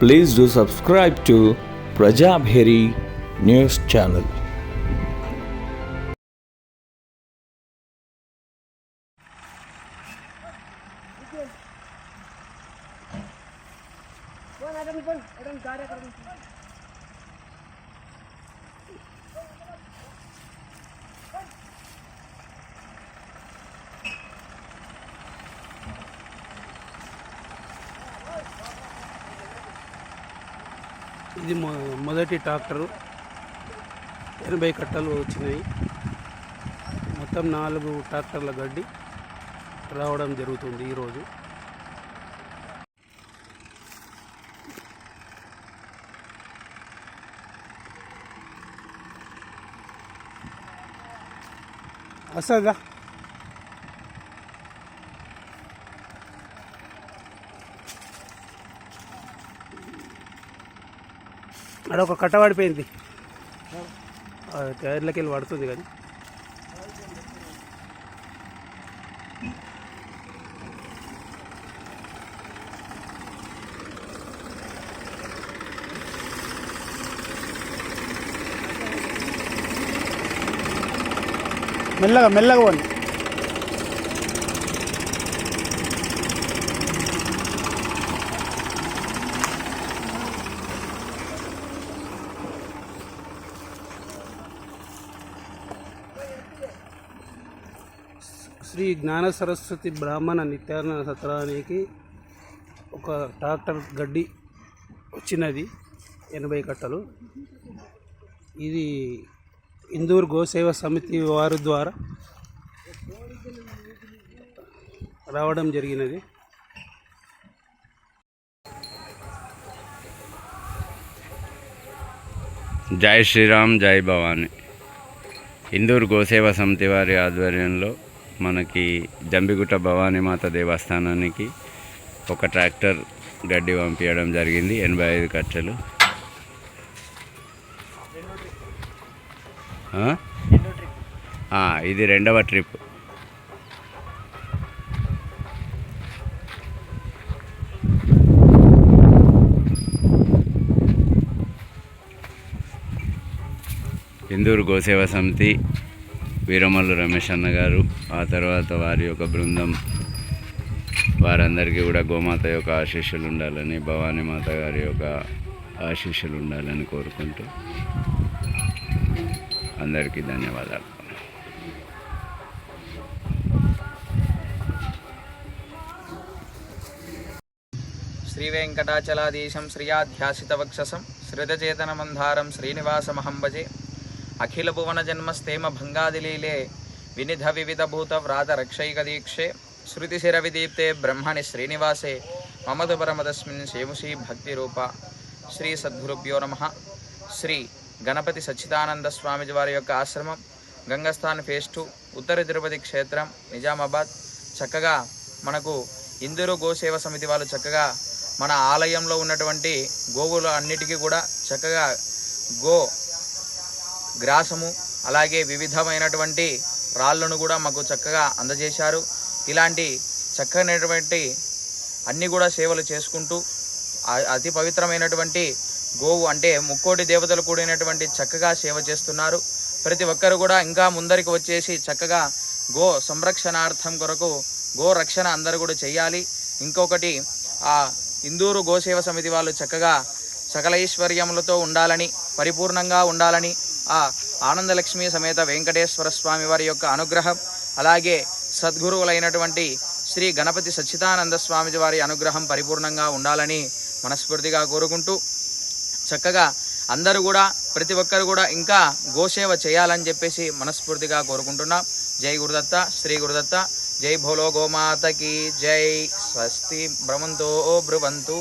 please do subscribe to Prajabheri News Channel. Adam, Adam, Adam, Adam, Adam, Adam, ఇది మొ మొదటి tractor. ఎనభై కట్టలు వచ్చినాయి. మొత్తం నాలుగు ట్రాక్టర్ల గడ్డి రావడం జరుగుతుంది ఈరోజు. వస్తుందా? అక్కడ ఒక కట్ట పడిపోయింది టైర్లకి వెళ్ళి పడుతుంది కానీ. మెల్లగా మెల్లగా పోండి శ్రీ జ్ఞాన సరస్వతి బ్రాహ్మణ నిత్యానంద సత్రానికి ఒక ట్రాక్టర్ గడ్డి వచ్చినది ఎనభై కట్టలు. ఇది ఇందూర్ గోసేవ సమితి వారి ద్వారా రావడం జరిగినది. జై శ్రీరామ్ జై భవాని. ఇందూరు గోసేవ సమితి వారి ఆధ్వర్యంలో మనకి జంబిగుట్ట భవానీమాత దేవస్థానానికి ఒక ట్రాక్టర్ గడ్డి పంపించడం జరిగింది. ఎనభై ఐదు కట్టెలు. ఇది రెండవ ట్రిప్. ఇందూరు గోసేవ సమితి వీరమల్లు రమేష్ అన్న గారు ఆ తర్వాత వారి యొక్క బృందం వారందరికీ కూడా గోమాత యొక్క ఆశీస్సులు ఉండాలని భవానీ మాత గారి యొక్క ఆశీస్సులు ఉండాలని కోరుకుంటూ అందరికీ ధన్యవాదాలు. శ్రీ శ్రీవేంకటాచలాధీశం శ్రియాధ్యాసితవక్షసం సృతచేతనమంధారం శ్రీనివాసమహం భజే అఖిల భువన జన్మస్తేమ భంగాదిలీలే వినిధ వివిధ భూత వ్రాత రక్షైకదీక్షే శృతిశిర విదీప్తే బ్రహ్మణి శ్రీనివాసే మమదు పరమదస్మిన్ శేముషీ భక్తిరూప శ్రీ సద్గురుభ్యో నమ శ్రీ గణపతి సచ్చిదానంద స్వామిజీ వారి యొక్క ఆశ్రమం గంగస్థాన్ ఫేస్ టూ ఉత్తర తిరుపతి క్షేత్రం నిజామాబాద్. చక్కగా మనకు ఇందూరు గోసేవ సమితి వాళ్ళు చక్కగా మన ఆలయంలో ఉన్నటువంటి గోవుల అన్నిటికీ కూడా చక్కగా గో గ్రాసము అలాగే వివిధమైనటువంటి రాళ్ళను కూడా మాకు చక్కగా అందజేశారు. ఇలాంటి చక్కనటువంటి అన్ని కూడా సేవలు చేసుకుంటూ అతి పవిత్రమైనటువంటి గోవు అంటే ముక్కోటి దేవతలు కూడినటువంటి చక్కగా సేవ చేస్తున్నారు. ప్రతి ఒక్కరు కూడా ఇంకా ముందరికి వచ్చేసి చక్కగా గో సంరక్షణార్థం కొరకు గో రక్షణ అందరూ కూడా చేయాలి. ఇంకొకటి ఆ ఇందూరు గోసేవ సమితి వాళ్ళు చక్కగా సకల ఐశ్వర్యములతో ఉండాలని పరిపూర్ణంగా ఉండాలని ఆ ఆనందలక్ష్మి సమేత వెంకటేశ్వర స్వామి వారి యొక్క అనుగ్రహం అలాగే సద్గురువులైనటువంటి శ్రీ గణపతి సచ్చిదానంద స్వామి వారి అనుగ్రహం పరిపూర్ణంగా ఉండాలని మనస్ఫూర్తిగా కోరుకుంటూ చక్కగా అందరూ కూడా ప్రతి ఒక్కరు కూడా ఇంకా గోసేవ చేయాలని చెప్పేసి మనస్ఫూర్తిగా కోరుకుంటున్నాం. జై గురుదత్త శ్రీ గురుదత్త జై భోలో గోమాతకి జై. స్వస్తి భ్రమంతో బ్రువంతు